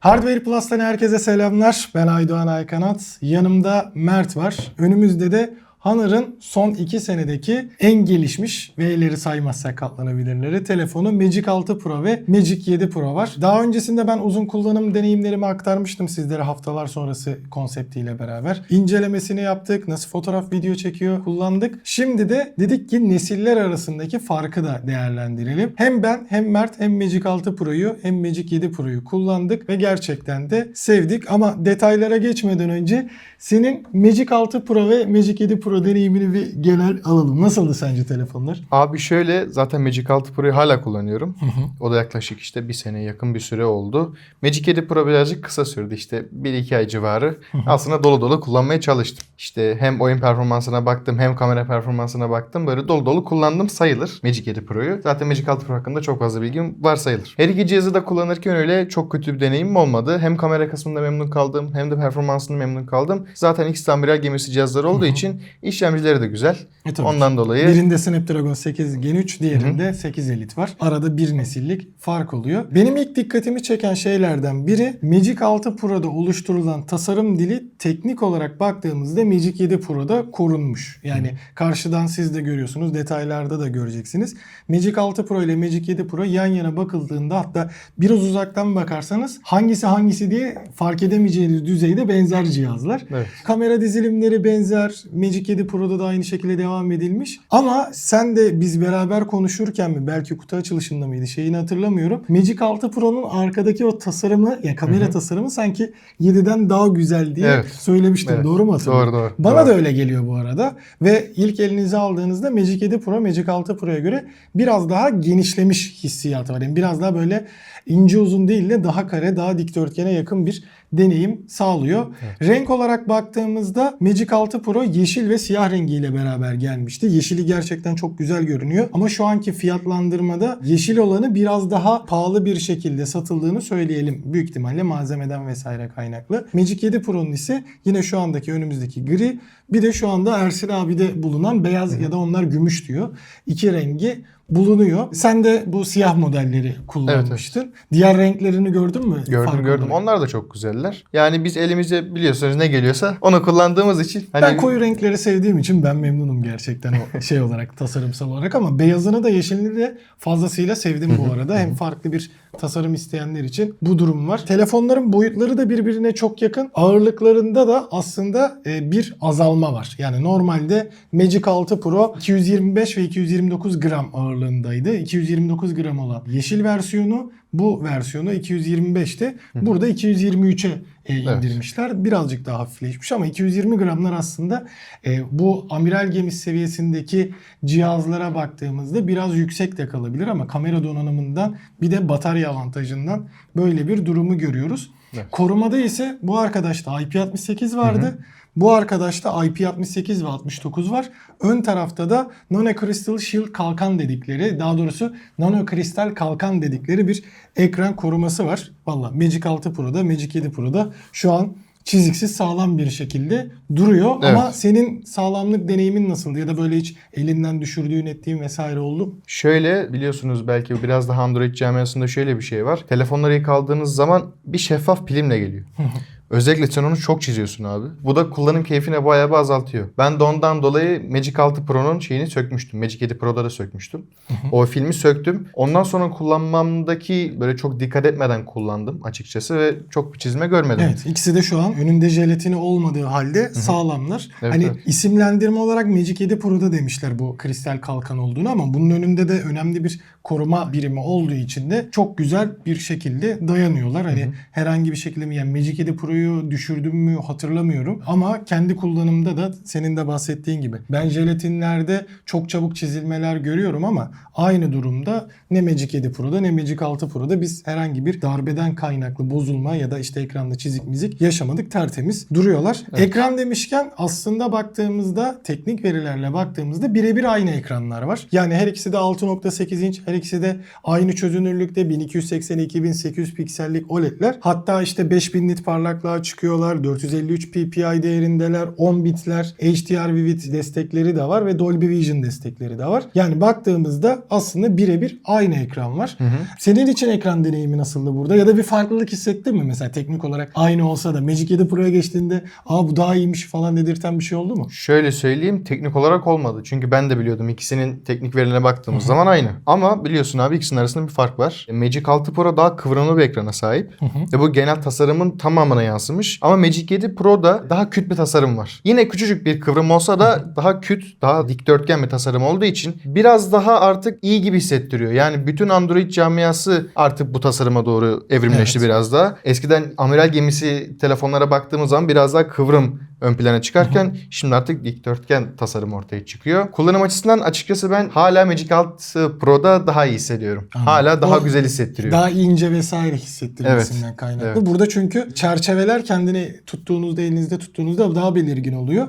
Hardware Plus'tan herkese selamlar. Ben Aydoğan Aykanat. Yanımda Mert var. Önümüzde de Honor'ın son 2 senedeki en gelişmiş V'leri saymazsak katlanabilirleri telefonu Magic 6 Pro ve Magic 7 Pro var. Daha öncesinde ben uzun kullanım deneyimlerimi aktarmıştım sizlere haftalar sonrası konseptiyle beraber. İncelemesini yaptık. Nasıl fotoğraf video çekiyor kullandık. Şimdi de dedik ki nesiller arasındaki farkı da değerlendirelim. Hem ben hem Mert hem Magic 6 Pro'yu hem Magic 7 Pro'yu kullandık ve gerçekten de sevdik. Ama detaylara geçmeden önce senin Magic 6 Pro ve Magic 7 Pro deneyimini bir genel alalım. Nasıldı sence telefonlar? Abi şöyle zaten Magic 6 Pro'yu hala kullanıyorum. O da yaklaşık işte bir seneye yakın bir süre oldu. Magic 7 Pro birazcık kısa sürdü işte 1-2 ay civarı. Aslında dolu dolu kullanmaya çalıştım. İşte hem oyun performansına baktım hem kamera performansına baktım. Böyle dolu dolu kullandım sayılır Magic 7 Pro'yu. Zaten Magic 6 Pro hakkında çok fazla bilgim var sayılır. Her iki cihazı da kullanırken öyle çok kötü bir deneyimim olmadı. Hem kamera kısmında memnun kaldım hem de performansını memnun kaldım. Zaten X Amiral gemisi cihazları olduğu için işlemcileri de güzel. E tabii. Ondan dolayı Birinde Snapdragon 8 Gen 3, diğerinde 8 Elite var. Arada bir nesillik fark oluyor. Benim ilk dikkatimi çeken şeylerden biri Magic 6 Pro'da oluşturulan tasarım dili teknik olarak baktığımızda Magic 7 Pro'da korunmuş. Yani karşıdan siz de görüyorsunuz, detaylarda da göreceksiniz. Magic 6 Pro ile Magic 7 Pro yan yana bakıldığında hatta biraz uzaktan bakarsanız hangisi hangisi diye fark edemeyeceğiniz düzeyde benzer cihazlar. Evet. Kamera dizilimleri benzer. Magic 7 Pro'da da aynı şekilde devam edilmiş. Ama sen de biz beraber konuşurken mi belki kutu açılışında mıydı şeyini hatırlamıyorum. Magic 6 Pro'nun arkadaki o tasarımı ya kamera tasarımı sanki 7'den daha güzel diye Evet. söylemiştin. Evet. Doğru mu hatırlıyorum? Doğru, doğru. Bana Doğru. da öyle geliyor bu arada. Ve ilk elinize aldığınızda Magic 7 Pro Magic 6 Pro'ya göre biraz daha genişlemiş hissiyatı var. Yani biraz daha böyle ince uzun değil de daha kare, daha dikdörtgene yakın bir deneyim sağlıyor. Renk olarak baktığımızda Magic 6 Pro yeşil ve siyah rengiyle beraber gelmişti. Yeşili gerçekten çok güzel görünüyor. Ama şu anki fiyatlandırmada yeşil olanı biraz daha pahalı bir şekilde satıldığını söyleyelim. Büyük ihtimalle malzemeden vesaire kaynaklı. Magic 7 Pro'nun ise yine şu andaki önümüzdeki gri bir de şu anda Ersin abide bulunan beyaz ya da onlar gümüş diyor. İki rengi bulunuyor. Sen de bu siyah modelleri kullanmıştın. Diğer renklerini gördün mü? Gördüm Fark gördüm. olarak? Onlar da çok güzeller. Yani biz elimize biliyorsunuz ne geliyorsa onu kullandığımız için hani Ben koyu renkleri sevdiğim için ben memnunum gerçekten o şey olarak tasarımsal olarak ama beyazını da yeşilini de fazlasıyla sevdim bu arada. Hem farklı bir tasarım isteyenler için bu durum var. Telefonların boyutları da birbirine çok yakın. Ağırlıklarında da aslında e, bir azalma var. Yani normalde Magic 6 Pro 225 ve 229 gram ağırlığındaydı. 229 gram olan yeşil versiyonu bu versiyonu 225'ti. Burada 223'e e, indirmişler. Birazcık daha hafifleşmiş ama 220 gramlar aslında e, bu amiral gemisi seviyesindeki cihazlara baktığımızda biraz yüksek de kalabilir ama kamera donanımından bir de batarya avantajından böyle bir durumu görüyoruz. Evet. Korumada ise bu arkadaşta IP68 vardı. Bu arkadaşta IP68 ve 69 var. Ön tarafta da Nano Crystal Shield kalkan dedikleri, daha doğrusu Nano Kristal kalkan dedikleri bir ekran koruması var. Valla Magic 6 Pro'da, Magic 7 Pro'da şu an çiziksiz sağlam bir şekilde duruyor. Evet. Ama senin sağlamlık deneyimin nasıldı? Ya da böyle hiç elinden düşürdüğün ettiğin vesaire oldu şöyle biliyorsunuz belki biraz daha Android camiasında şöyle bir şey var. Telefonları ilk aldığınız zaman bir şeffaf pilimle geliyor. Özellikle sen onu çok çiziyorsun abi. Bu da kullanım keyfine bayağı bir azaltıyor. Ben de ondan dolayı Magic 6 Pro'nun şeyini sökmüştüm. Magic 7 Pro'da da sökmüştüm. o filmi söktüm. Ondan sonra kullanmamdaki böyle çok dikkat etmeden kullandım açıkçası ve çok bir çizme görmedim. Evet ikisi de şu an önünde jelatini olmadığı halde sağlamlar. Evet, hani evet. isimlendirme olarak Magic 7 Pro'da demişler bu kristal kalkan olduğunu ama bunun önünde de önemli bir koruma birimi olduğu için de çok güzel bir şekilde dayanıyorlar. Hani herhangi bir şekilde yani Magic 7 Pro'yu düşürdüm mü hatırlamıyorum ama kendi kullanımda da senin de bahsettiğin gibi ben jelatinlerde çok çabuk çizilmeler görüyorum ama aynı durumda ne Magic 7 Pro'da ne Magic 6 Pro'da biz herhangi bir darbeden kaynaklı bozulma ya da işte ekranda çizik mizik yaşamadık tertemiz duruyorlar. Ekran demişken aslında baktığımızda teknik verilerle baktığımızda birebir aynı ekranlar var. Yani her ikisi de 6.8 inç her ikisi de aynı çözünürlükte 1280 2800 piksellik OLED'ler. Hatta işte 5000 nit parlaklığa parlaklığa çıkıyorlar. 453 ppi değerindeler. 10 bitler. HDR Vivid destekleri de var ve Dolby Vision destekleri de var. Yani baktığımızda aslında birebir aynı ekran var. Senin için ekran deneyimi nasıldı burada? Ya da bir farklılık hissettin mi? Mesela teknik olarak aynı olsa da Magic 7 Pro'ya geçtiğinde aa bu daha iyiymiş falan dedirten bir şey oldu mu? Şöyle söyleyeyim teknik olarak olmadı. Çünkü ben de biliyordum ikisinin teknik verilerine baktığımız zaman aynı. Ama biliyorsun abi ikisinin arasında bir fark var. Magic 6 Pro daha kıvrımlı bir ekrana sahip. Ve bu genel tasarımın tamamına yansımış. Ama Magic 7 Pro'da daha küt bir tasarım var. Yine küçücük bir kıvrım olsa da daha küt, daha dikdörtgen bir tasarım olduğu için biraz daha artık iyi gibi hissettiriyor. Yani bütün Android camiası artık bu tasarıma doğru evrimleşti Evet. biraz daha. Eskiden amiral gemisi telefonlara baktığımız zaman biraz daha kıvrım ön plana çıkarken şimdi artık dikdörtgen tasarım ortaya çıkıyor. Kullanım açısından açıkçası ben hala Magic 6 Pro'da daha iyi hissediyorum. Anladım. Hala daha O güzel hissettiriyor. Daha ince vesaire hissettirmesinden Evet, kaynaklı. evet. Burada çünkü çerçeveler kendini tuttuğunuzda elinizde tuttuğunuzda daha belirgin oluyor.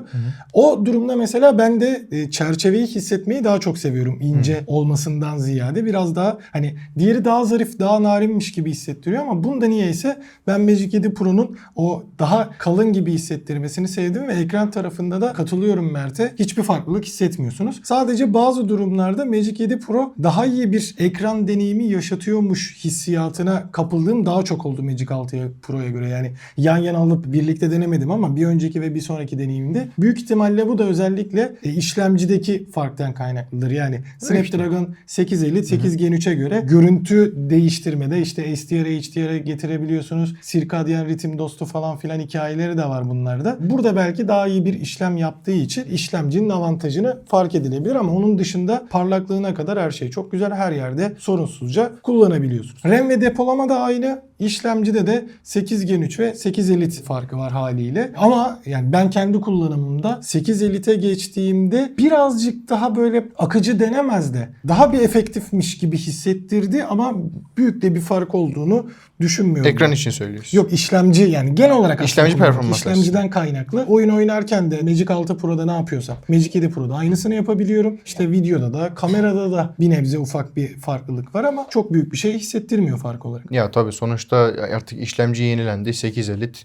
O durumda mesela ben de e, çerçeveyi hissetmeyi daha çok seviyorum. ince olmasından ziyade biraz daha hani diğeri daha zarif, daha narinmiş gibi hissettiriyor ama bunda niyeyse ben Magic 7 Pro'nun o daha kalın gibi hissettirmesini sevdim ve ekran tarafında da katılıyorum Mert'e. Hiçbir farklılık hissetmiyorsunuz. Sadece bazı durumlarda Magic 7 Pro daha iyi bir ekran deneyimi yaşatıyormuş hissiyatına kapıldığım daha çok oldu Magic 6 Pro'ya göre. Yani yan yana alıp birlikte denemedim ama bir önceki ve bir sonraki deneyimde büyük ihtimalle bu da özellikle e, işlemcideki farktan kaynaklıdır. Yani Snapdragon 850 8 Gen 3'e göre görüntü değiştirmede işte SDR, HDR'e getirebiliyorsunuz. Circadian ritim dostu falan filan hikayeleri de var bunlarda. Burada belki daha iyi bir işlem yaptığı için işlemcinin avantajını fark edilebilir ama onun dışında parlaklığına kadar her şey çok güzel. Her yerde sorunsuzca kullanabiliyorsunuz. RAM ve depolama da aynı. İşlemcide de 8 Gen 3 ve 8 Elite farkı var haliyle. Ama yani ben kendi kullanımımda 8 Elite'e geçtiğimde birazcık daha böyle akıcı denemez de daha bir efektifmiş gibi hissettirdi ama büyük de bir fark olduğunu düşünmüyorum. Ekran ben. için söylüyorsun. Yok işlemci yani genel olarak İşlemci kullanım. performansı İşlemciden kaynaklı. Oyun oynarken de Magic 6 Pro'da ne yapıyorsam Magic 7 Pro'da aynısını yapabiliyorum. İşte videoda da kamerada da bir nebze ufak bir farklılık var ama çok büyük bir şey hissettirmiyor fark olarak. Ya tabii sonuçta artık işlemci yenilendi. 8 Elite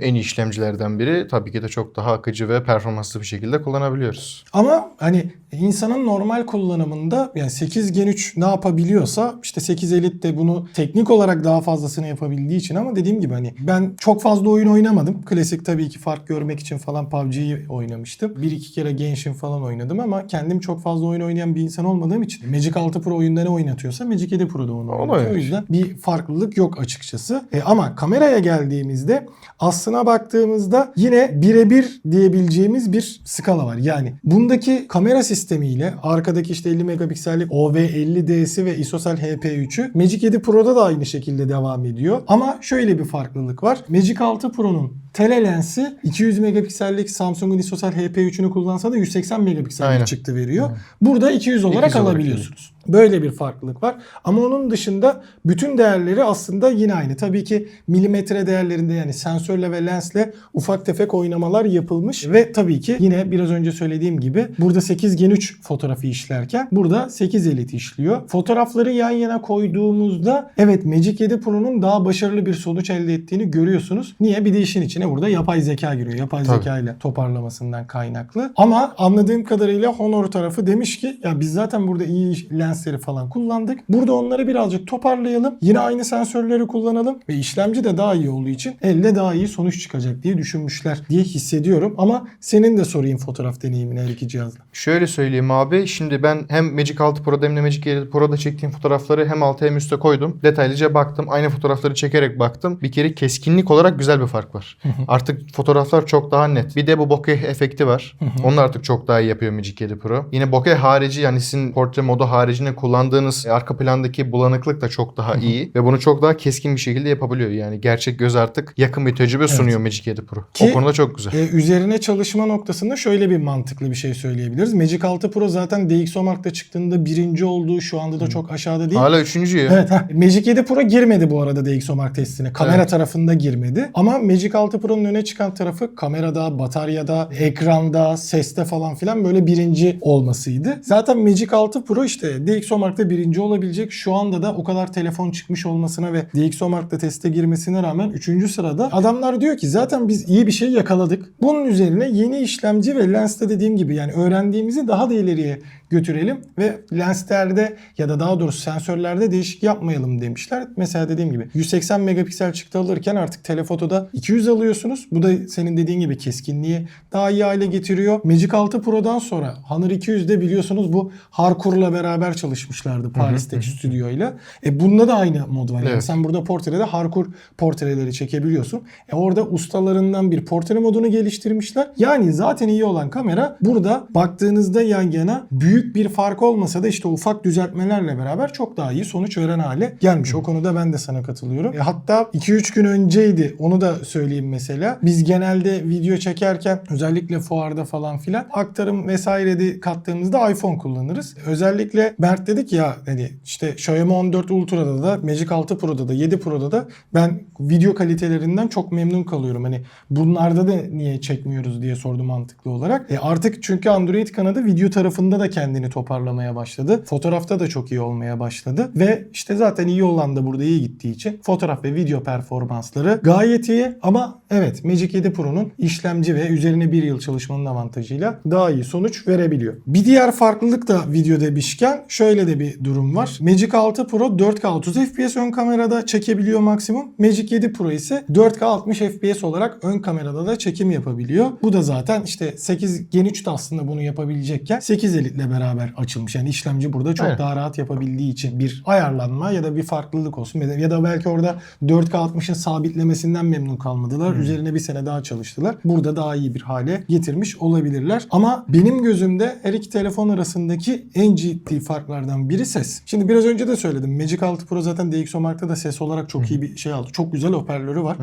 en iyi işlemcilerden biri. Tabii ki de çok daha akıcı ve performanslı bir şekilde kullanabiliyoruz. Ama hani insanın normal kullanımında yani 8 Gen 3 ne yapabiliyorsa işte 8 Elite de bunu teknik olarak daha fazlasını yapabildiği için ama dediğim gibi hani ben çok fazla oyun oynamadım. Klasik tabii ki fark görmek için falan PUBG'yi oynamıştım. Bir iki kere Genshin falan oynadım ama kendim çok fazla oyun oynayan bir insan olmadığım için Magic 6 Pro oyunda ne oynatıyorsa Magic 7 Pro'da onu oynatıyor. O yüzden bir farklılık yok açıkçası. E, ama kameraya geldiğimizde aslına baktığımızda yine birebir diyebileceğimiz bir skala var. Yani bundaki kamera sistemiyle arkadaki işte 50 megapiksellik OV50D'si ve ISOCELL HP3'ü Magic 7 Pro'da da aynı şekilde devam ediyor. Ama şöyle bir farklılık var. Magic 6 Pro'nun telelensi 200 megapiksellik Samsung'un ISOCELL HP3'ünü kullansa da 180 megapiksellik Aynen. çıktı veriyor. Burada 200 olarak 200 olarak alabiliyorsunuz. Böyle bir farklılık var. Ama onun dışında bütün değerleri aslında yine aynı. Tabii ki milimetre değerlerinde yani sensörle ve lensle ufak tefek oynamalar yapılmış. Ve tabii ki yine biraz önce söylediğim gibi burada 8 Gen 3 fotoğrafı işlerken burada 8 Elite işliyor. Fotoğrafları yan yana koyduğumuzda evet Magic 7 Pro'nun daha başarılı bir sonuç elde ettiğini görüyorsunuz. Niye? Bir de işin içine burada yapay zeka giriyor. Yapay Tabii. zeka ile toparlamasından kaynaklı. Ama anladığım kadarıyla Honor tarafı demiş ki ya biz zaten burada iyi lensleri falan kullandık. Burada onları birazcık toparlayalım. Yine aynı sensörleri kullanalım ve işlemci de daha iyi olduğu için elde daha iyi sonuç çıkacak diye düşünmüşler diye hissediyorum. Ama senin de sorayım fotoğraf deneyimini her iki cihazla. Şöyle söyleyeyim abi. Şimdi ben hem Magic 6 Pro'da hem de Magic 7 Pro'da çektiğim fotoğrafları hem alta hem üste koydum. Detaylıca baktım. Aynı fotoğrafları çekerek baktım. Bir kere keskinlik olarak güzel bir fark var. artık fotoğraflar çok daha net. Bir de bu bokeh efekti var. Onu artık çok daha iyi yapıyor Magic 7 Pro. Yine bokeh harici yani sizin portre modu haricinde kullandığınız e, arka plandaki bulanıklık da çok daha iyi. Ve bunu çok daha keskin bir şekilde yapabiliyor. Yani gerçek göz artık yakın bir tecrübe sunuyor Magic 7 Pro. Ki- o konuda çok güzel. Ee, üzerine çalışma noktasında şöyle bir mantıklı bir şey söyleyebiliriz. Magic 6 Pro zaten DxOMark'ta çıktığında birinci olduğu şu anda da çok aşağıda değil. Hala üçüncü ya. Evet, ha. Magic 7 Pro girmedi bu arada DxOMark testine. Kamera Evet. tarafında girmedi. Ama Magic 6 6 Pro'nun öne çıkan tarafı kamerada, bataryada, ekranda, seste falan filan böyle birinci olmasıydı. Zaten Magic 6 Pro işte DxOMark'ta birinci olabilecek. Şu anda da o kadar telefon çıkmış olmasına ve DxOMark'ta teste girmesine rağmen 3. sırada. Adamlar diyor ki zaten biz iyi bir şey yakaladık. Bunun üzerine yeni işlemci ve lenste dediğim gibi yani öğrendiğimizi daha da ileriye götürelim ve lenslerde ya da daha doğrusu sensörlerde değişik yapmayalım demişler. Mesela dediğim gibi 180 megapiksel çıktı alırken artık telefotoda 200 alıyorsunuz. Bu da senin dediğin gibi keskinliği daha iyi hale getiriyor. Magic 6 Pro'dan sonra Honor 200'de biliyorsunuz bu Harcourt'la beraber çalışmışlardı Paris'teki stüdyoyla. E bunda da aynı mod var. Yani Evet. sen burada portrede Harcourt portreleri çekebiliyorsun. E orada ustalarından bir portre modunu geliştirmişler. Yani zaten iyi olan kamera burada baktığınızda yan yana büyük bir fark olmasa da işte ufak düzeltmelerle beraber çok daha iyi sonuç veren hale gelmiş. O konuda ben de sana katılıyorum. E hatta 2-3 gün önceydi onu da söyleyeyim mesela. Biz genelde video çekerken özellikle fuarda falan filan aktarım vesaire de kattığımızda iPhone kullanırız. Özellikle Berk dedik ya hani işte Xiaomi 14 Ultra'da da Magic 6 Pro'da da 7 Pro'da da ben video kalitelerinden çok memnun kalıyorum. Hani bunlarda da niye çekmiyoruz diye sordu mantıklı olarak. E artık çünkü Android kanadı video tarafında da kendini toparlamaya başladı. Fotoğrafta da çok iyi olmaya başladı. Ve işte zaten iyi olan da burada iyi gittiği için fotoğraf ve video performansları gayet iyi. Ama evet Magic 7 Pro'nun işlemci ve üzerine bir yıl çalışmanın avantajıyla daha iyi sonuç verebiliyor. Bir diğer farklılık da video demişken şöyle de bir durum var. Magic 6 Pro 4K 30 FPS ön kamerada çekebiliyor maksimum. Magic 7 Pro ise 4K 60 FPS olarak ön kamerada da çekim yapabiliyor. Bu da zaten işte 8 Gen 3 de aslında bunu yapabilecekken 8 Elite'le beraber açılmış. Yani işlemci burada çok Evet. daha rahat yapabildiği için bir ayarlanma ya da bir farklılık olsun. Ya da- Ya da belki orada 4K 60'ın sabitlemesinden memnun kalmadılar. Üzerine bir sene daha çalıştılar. Burada daha iyi bir hale getirmiş olabilirler. Ama benim gözümde her iki telefon arasındaki en ciddi farklardan biri ses. Şimdi biraz önce de söyledim. Magic 6 Pro zaten DxOMark'ta da ses olarak çok iyi bir şey aldı. Çok güzel hoparlörü var.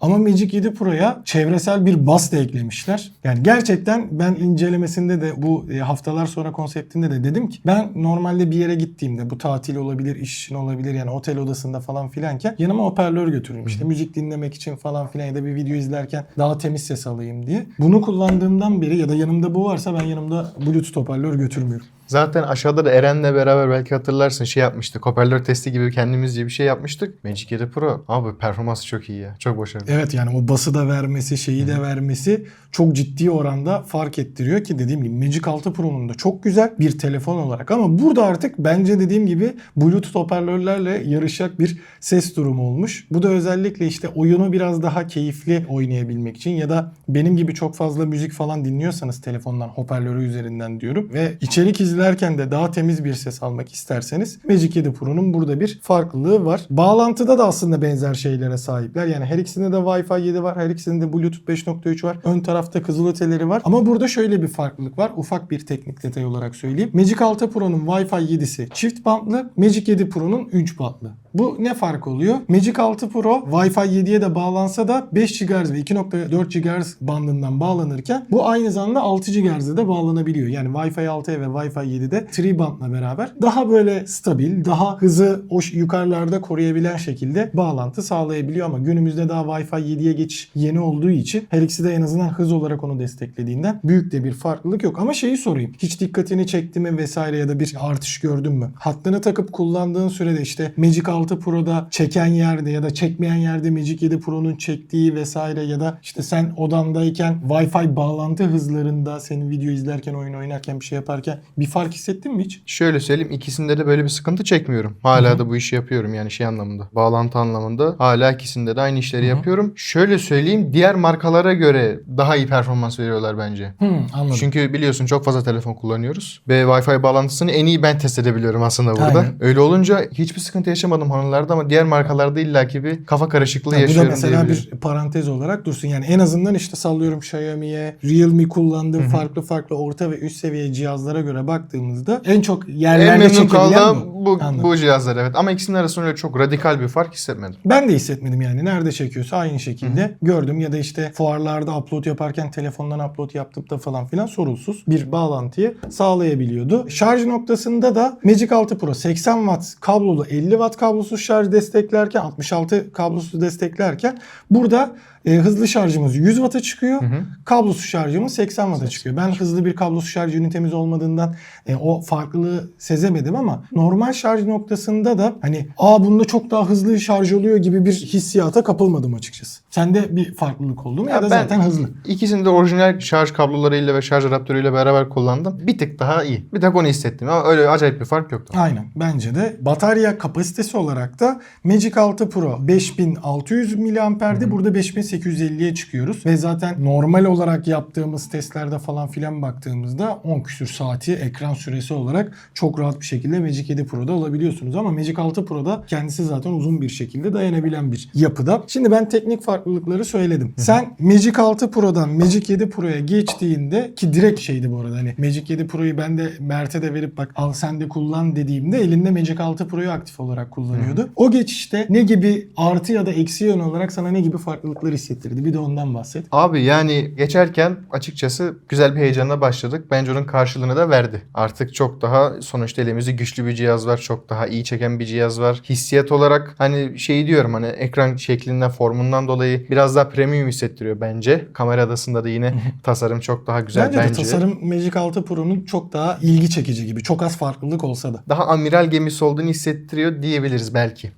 Ama Magic 7 Pro'ya çevresel bir bas da eklemişler. Yani gerçekten ben incelemesinde de bu e, haftalar sonra konseptinde de dedim ki ben normalde bir yere gittiğimde bu tatil olabilir, iş için olabilir yani otel odasında falan filanken yanıma hoparlör götürürüm. İşte müzik dinlemek için falan filan ya da bir video izlerken daha temiz ses alayım diye. Bunu kullandığımdan beri ya da yanımda bu varsa ben yanımda Bluetooth hoparlör götürmüyorum. Zaten aşağıda da Eren'le beraber belki hatırlarsın şey yapmıştık. Hoparlör testi gibi kendimizce bir şey yapmıştık. Magic 7 Pro. Abi performansı çok iyi ya. Çok başarılı. Evet yani o bası da vermesi, şeyi de vermesi çok ciddi oranda fark ettiriyor ki dediğim gibi Magic 6 Pro'nun da çok güzel bir telefon olarak ama burada artık bence dediğim gibi Bluetooth hoparlörlerle yarışacak bir ses durumu olmuş. Bu da özellikle işte oyunu biraz daha keyifli oynayabilmek için ya da benim gibi çok fazla müzik falan dinliyorsanız telefondan hoparlörü üzerinden diyorum ve içerik izlerken de daha temiz bir ses almak isterseniz Magic 7 Pro'nun burada bir farklılığı var. Bağlantıda da aslında benzer şeylere sahipler. Yani her ikisinde de Wi-Fi 7 var. Her ikisinde de Bluetooth 5.3 var. Ön tarafta kızılöteleri var. Ama burada şöyle bir farklılık var. Ufak bir teknik detay olarak söyleyeyim. Magic 6 Pro'nun Wi-Fi 7'si çift bantlı. Magic 7 Pro'nun 3 bantlı. Bu ne fark oluyor? Magic 6 Pro Wi-Fi 7'ye de bağlansa da 5 GHz ve 2.4 GHz bandından bağlanırken bu aynı zamanda 6 GHz'de de bağlanabiliyor. Yani Wi-Fi 6'ya ve Wi-Fi 7'de 3 bandla beraber daha böyle stabil, daha hızı o yukarılarda koruyabilen şekilde bağlantı sağlayabiliyor ama günümüzde daha Wi-Fi 7'ye geçiş yeni olduğu için her ikisi de en azından hız olarak onu desteklediğinden büyük de bir farklılık yok. Ama şeyi sorayım. Hiç dikkatini çekti mi vesaire ya da bir artış gördün mü? Hattını takıp kullandığın sürede işte Magic 6 Pro'da çeken yerde ya da çekmeyen yerde Magic 7 Pro'nun çektiği vesaire ya da işte sen odandayken Wi-Fi bağlantı hızlarında senin video izlerken, oyun oynarken bir şey yaparken bir fark hissettin mi hiç? Şöyle söyleyeyim ikisinde de böyle bir sıkıntı çekmiyorum. Hala da bu işi yapıyorum yani şey anlamında. Bağlantı anlamında. Hala ikisinde de aynı işleri yapıyorum. Şöyle söyleyeyim diğer markalara göre daha iyi performans veriyorlar bence. Hmm, anladım. Çünkü biliyorsun çok fazla telefon kullanıyoruz. Ve Wi-Fi bağlantısını en iyi ben test edebiliyorum aslında burada. Aynen. Öyle olunca hiçbir sıkıntı yaşamadım Honor'larda ama diğer markalarda illaki bir kafa karışıklığı Ya bu da yaşıyorum mesela bir parantez olarak dursun. Yani en azından işte sallıyorum Xiaomi'ye, Realme kullandığım farklı farklı orta ve üst seviye cihazlara göre baktığımızda en çok En yerlerde memnun çekilen bu. bu, Anladım. bu cihazlar evet. Ama ikisinin arasında öyle çok radikal bir fark hissetmedim. Ben de hissetmedim yani. Nerede çekiyorsa aynı şekilde gördüm ya da işte fuarlarda upload yaparken telefondan upload yaptığımda falan filan sorunsuz bir bağlantıyı sağlayabiliyordu. Şarj noktasında da Magic 6 Pro 80 watt kablolu 50 watt kablosu kablosuz şarj desteklerken 66 kablosuz desteklerken burada e, hızlı şarjımız 100 Watt'a çıkıyor. Kablosuz şarjımız 80 Watt'a çıkıyor. Ben hızlı bir kablosuz şarj ünitemiz olmadığından e, o farklılığı sezemedim ama normal şarj noktasında da hani aa bunda çok daha hızlı şarj oluyor gibi bir hissiyata kapılmadım açıkçası. Sende bir farklılık oldu mu ya, Ya da zaten hızlı. İkisini de orijinal şarj kablolarıyla ve şarj adaptörüyle beraber kullandım. Bir tık daha iyi. Bir tek onu hissettim ama öyle acayip bir fark yoktu. Aynen bence de. Batarya kapasitesi olarak da Magic 6 Pro 5600 mAh'di. Burada 5850'ye çıkıyoruz. Ve zaten normal olarak yaptığımız testlerde falan filan baktığımızda 10 küsür saati ekran süresi olarak çok rahat bir şekilde Magic 7 Pro'da alabiliyorsunuz. Ama Magic 6 Pro'da kendisi zaten uzun bir şekilde dayanabilen bir yapıda. Şimdi ben teknik farklılıkları söyledim. Sen Magic 6 Pro'dan Magic 7 Pro'ya geçtiğinde ki direkt şeydi bu arada hani Magic 7 Pro'yu ben de Mert'e de verip bak al sen de kullan dediğimde elinde Magic 6 Pro'yu aktif olarak kullanıyordu. O geçişte ne gibi artı ya da eksi yön olarak sana ne gibi farklılıklar hissettirdi? Bir de ondan bahset. Abi yani geçerken açıkçası güzel bir heyecanla başladık. Bence onun karşılığını da verdi. Artık çok daha sonuçta elimizde güçlü bir cihaz var. Çok daha iyi çeken bir cihaz var. Hissiyat olarak hani şey diyorum hani ekran şeklinden formundan dolayı biraz daha premium hissettiriyor bence. Kamera adasında da yine tasarım çok daha güzel bence, bence. de tasarım Magic 6 Pro'nun çok daha ilgi çekici gibi. Çok az farklılık olsa da. Daha amiral gemisi olduğunu hissettiriyor diyebiliriz belki.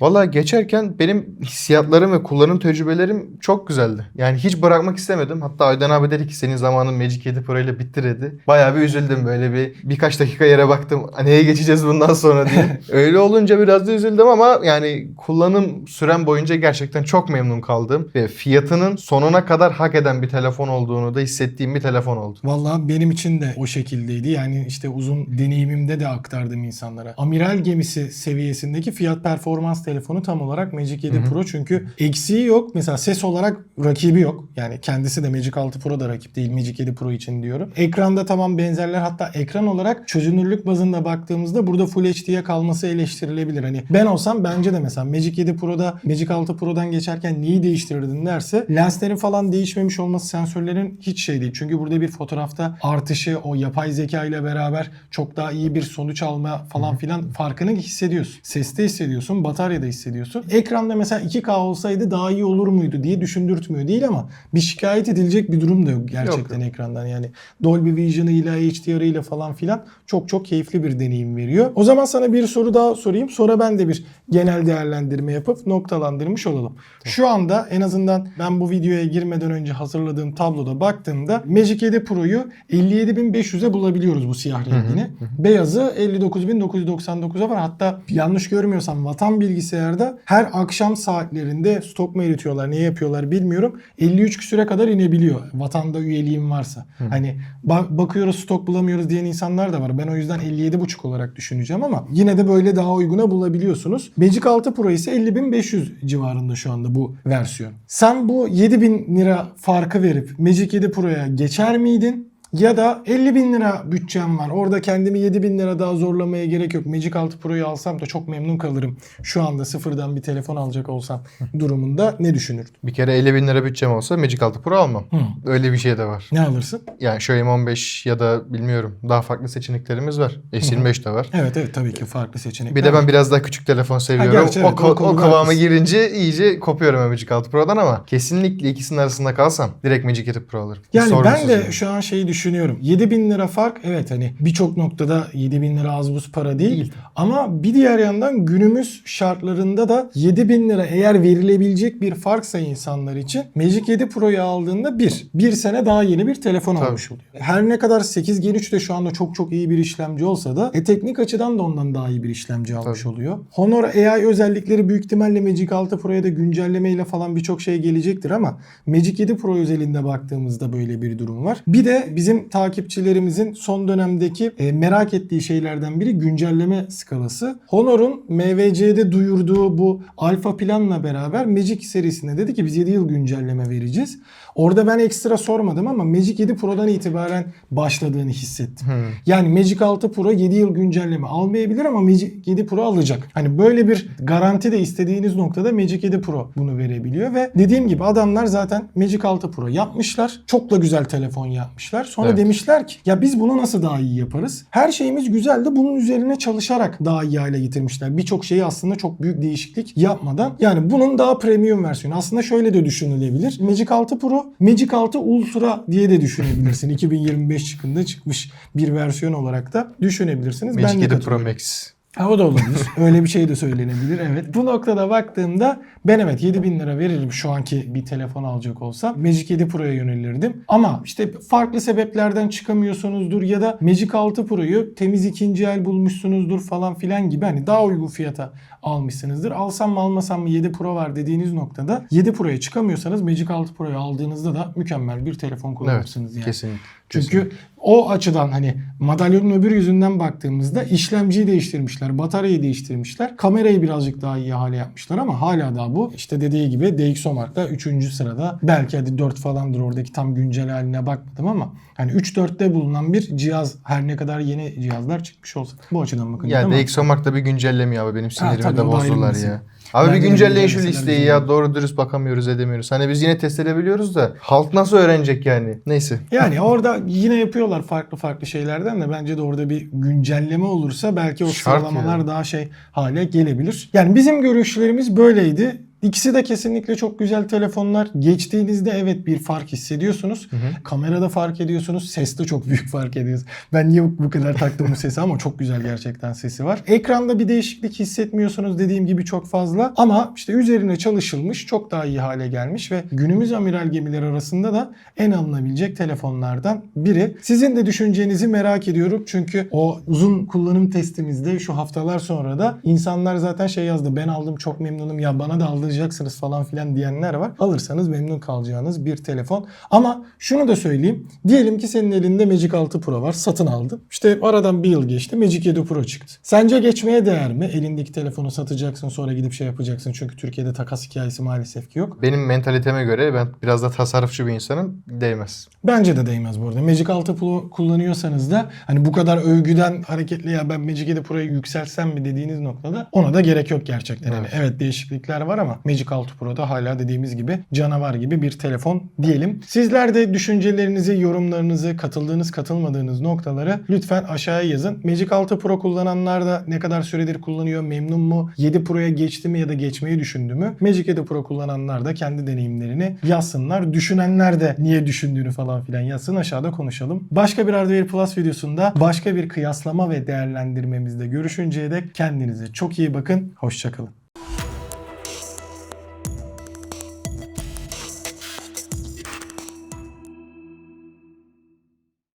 Valla geçerken benim hissiyatlarım ve kullanım tecrübelerim çok güzeldi. Yani hiç bırakmak istemedim. Hatta Aydan abi dedi ki senin zamanın Magic 7 Pro ile bitti dedi. Bayağı bir üzüldüm böyle bir birkaç dakika yere baktım. Neye geçeceğiz bundan sonra diye. Öyle olunca biraz da üzüldüm ama yani kullanım süren boyunca gerçekten çok memnun kaldım. Ve fiyatının sonuna kadar hak eden bir telefon olduğunu da hissettiğim bir telefon oldu. Vallahi benim için de o şekildeydi. Yani işte uzun deneyimimde de aktardım insanlara. Amiral gemisi seviyesindeki fiyat performans telefonu tam olarak Magic 7 Pro. Çünkü eksiği yok. Mesela ses olarak rakibi yok. Yani kendisi de Magic 6 Pro da rakip değil. Magic 7 Pro için diyorum. Ekranda tamam benzerler. Hatta ekran olarak çözünürlük bazında baktığımızda burada Full HD'ye kalması eleştirilebilir. Hani ben olsam bence de mesela Magic 7 Pro'da Magic 6 Pro'dan geçerken neyi değiştirirdin derse lenslerin falan değişmemiş olması sensörlerin hiç şey değil. Çünkü burada bir fotoğrafta artışı o yapay zeka ile beraber çok daha iyi bir sonuç alma falan filan farkını hissediyorsun. Seste hissediyorsun, bataryada hissediyorsun. Ekranda mesela 2K olsaydı daha iyi olur muydu diye düşündürtmüyor değil ama bir şikayet edilecek bir durum da yok gerçekten ekrandan. Yani Dolby Vision'ıyla, HDR'ıyla falan filan çok çok keyifli bir deneyim veriyor. O zaman sana bir soru daha sorayım. Sonra ben de bir genel değerlendirme yapıp noktalandırmış olalım. Şu anda en azından ben bu videoya girmeden önce hazırladığım tabloda baktığımda Magic 7 Pro'yu 57.500'e bulabiliyoruz bu siyah rengini. Beyazı 59.999'a var. Hatta yanlış görmüyorsam Vatan Bilgisayar'da her akşam saatlerinde stok mu eritiyorlar, ne yapıyorlar bilmiyorum. 53 küsüre kadar inebiliyor. Vatanda üyeliğim varsa. Hani ba- bakıyoruz stok bulamıyoruz diyen insanlar da var. Ben o yüzden 57.5 olarak düşüneceğim ama yine de böyle daha uyguna bulabiliyorsunuz. Magic 6 Pro ise 50.500 civarında şu anda bu versiyon. Sen bu 7000 lira farkı verip Magic 7 Pro'ya geçer miydin? Ya da 50 bin lira bütçem var. Orada kendimi 7 bin lira daha zorlamaya gerek yok. Magic 6 Pro'yu alsam da çok memnun kalırım. Şu anda sıfırdan bir telefon alacak olsam durumunda ne düşünürdün? Bir kere 50 bin lira bütçem olsa Magic 6 Pro almam. Öyle bir şey de var. Ne alırsın? Yani şu M15 ya da bilmiyorum daha farklı seçeneklerimiz var. S25 de var. Evet evet tabii ki farklı seçenekler. Bir de ben biraz daha küçük telefon seviyorum. gerçi evet, o, o o kıvama girince iyice kopuyorum Magic 6 Pro'dan ama kesinlikle ikisinin arasında kalsam direkt Magic 7 Pro alırım. Yani ben de yani. şu an şeyi düşünüyorum. 7000 lira fark evet hani birçok noktada 7000 lira az buz para değil. Değil. Ama bir diğer yandan günümüz şartlarında da 7000 lira eğer verilebilecek bir farksa insanlar için Magic 7 Pro'yu aldığında bir, bir sene daha yeni bir telefon Tabii. almış oluyor. Her ne kadar 8 Gen 3 de şu anda çok çok iyi bir işlemci olsa da e, teknik açıdan da ondan daha iyi bir işlemci almış Tabii. oluyor. Honor AI özellikleri büyük ihtimalle Magic 6 Pro'ya da güncellemeyle falan birçok şey gelecektir ama Magic 7 Pro özelinde baktığımızda böyle bir durum var. Bir de bizim takipçilerimizin son dönemdeki e, merak ettiği şeylerden biri güncelleme skalası. Honor'un MVC'de duyurduğu bu alfa planla beraber Magic serisine dedi ki biz 7 yıl güncelleme vereceğiz. Orada ben ekstra sormadım ama Magic 7 Pro'dan itibaren başladığını hissettim. Yani Magic 6 Pro 7 yıl güncelleme almayabilir ama Magic 7 Pro alacak. Hani böyle bir garanti de istediğiniz noktada Magic 7 Pro bunu verebiliyor ve dediğim gibi adamlar zaten Magic 6 Pro yapmışlar. Çok da güzel telefon yapmışlar. Sonra Evet. demişler ki ya biz bunu nasıl daha iyi yaparız? Her şeyimiz güzeldi. Bunun üzerine çalışarak daha iyi hale getirmişler. Birçok şeyi aslında çok büyük değişiklik yapmadan. Yani bunun daha premium versiyonu. Aslında şöyle de düşünülebilir. Magic 6 Pro, Magic 6 Ultra diye de düşünebilirsin. 2025 çıkında çıkmış bir versiyon olarak da düşünebilirsiniz. Magic ben de 7 Pro. Max. Ha, o da olabilir. Öyle bir şey de söylenebilir. Evet. Bu noktada baktığımda ben evet 7000 lira veririm şu anki bir telefon alacak olsam. Magic 7 Pro'ya yönelirdim. Ama işte farklı sebeplerden çıkamıyorsunuzdur ya da Magic 6 Pro'yu temiz ikinci el bulmuşsunuzdur falan filan gibi hani daha uygun fiyata almışsınızdır. Alsam mı almasam mı 7 Pro var dediğiniz noktada 7 Pro'ya çıkamıyorsanız Magic 6 Pro'yu aldığınızda da mükemmel bir telefon Evet. kullanırsınız yani. Kesinlikle. Çünkü o açıdan hani madalyonun öbür yüzünden baktığımızda işlemciyi değiştirmişler, bataryayı değiştirmişler. Kamerayı birazcık daha iyi hale yapmışlar ama hala daha bu işte dediği gibi DxOMark'ta 3. sırada. Belki hadi 4 falandır oradaki tam güncel haline bakmadım ama hani 3-4'te bulunan bir cihaz her ne kadar yeni cihazlar çıkmış olsa. Bu açıdan bakınca Ya? DxOMark'ta bir güncellemiyor abi benim sinirimi tabii, de bozdular ya. Abi Bence bir güncelleyin şu listeyi ya doğru dürüst bakamıyoruz edemiyoruz. Hani biz yine test edebiliyoruz da halk nasıl öğrenecek yani? Neyse. Yani orada yine yapıyorlar farklı farklı şeylerden de bence de orada bir güncelleme olursa belki o Şart sıralamalar ya. daha şey hale gelebilir. Yani bizim görüşlerimiz böyleydi. İkisi de kesinlikle çok güzel telefonlar. Geçtiğinizde evet bir fark hissediyorsunuz. Kamerada fark ediyorsunuz. Seste çok büyük fark ediyorsunuz. Ben niye bu kadar taktım bu sesi ama çok güzel gerçekten sesi var. Ekranda bir değişiklik hissetmiyorsunuz dediğim gibi çok fazla. Ama işte üzerine çalışılmış çok daha iyi hale gelmiş ve günümüz amiral gemileri arasında da en alınabilecek telefonlardan biri. Sizin de düşüncenizi merak ediyorum. Çünkü o uzun kullanım testimizde şu haftalar sonra da insanlar zaten şey yazdı. Ben aldım çok memnunum ya bana da aldıracaksınız falan filan diyenler var. Alırsanız memnun kalacağınız bir telefon. Ama şunu da söyleyeyim. Diyelim ki senin elinde Magic 6 Pro var. Satın aldın. İşte aradan bir yıl geçti. Magic 7 Pro çıktı. Sence geçmeye değer mi? Elindeki telefonu satacaksın sonra gidip şey yapacaksın. Çünkü Türkiye'de takas hikayesi maalesef ki yok. Benim mentaliteme göre ben biraz da tasarrufçu bir insanım. Değmez. Bence de değmez bu arada. Magic 6 Pro kullanıyorsanız da hani bu kadar övgüden hareketli ya ben Magic 7 Pro'yu yükseltsem mi dediğiniz noktada ona da gerek yok gerçekten. Yani Evet. evet değişiklikler var ama Magic 6 Pro'da hala dediğimiz gibi canavar gibi bir telefon diyelim. Sizler de düşüncelerinizi, yorumlarınızı, katıldığınız, katılmadığınız noktaları lütfen aşağıya yazın. Magic 6 Pro kullananlar da ne kadar süredir kullanıyor, memnun mu, 7 Pro'ya geçti mi ya da geçmeyi düşündü mü? Magic 7 Pro kullananlar da kendi deneyimlerini yazsınlar. Düşünenler de niye düşündüğünü falan filan yazsın aşağıda konuşalım. Başka bir Hardware Plus videosunda başka bir kıyaslama ve değerlendirmemizde görüşünceye dek kendinize çok iyi bakın. Hoşçakalın.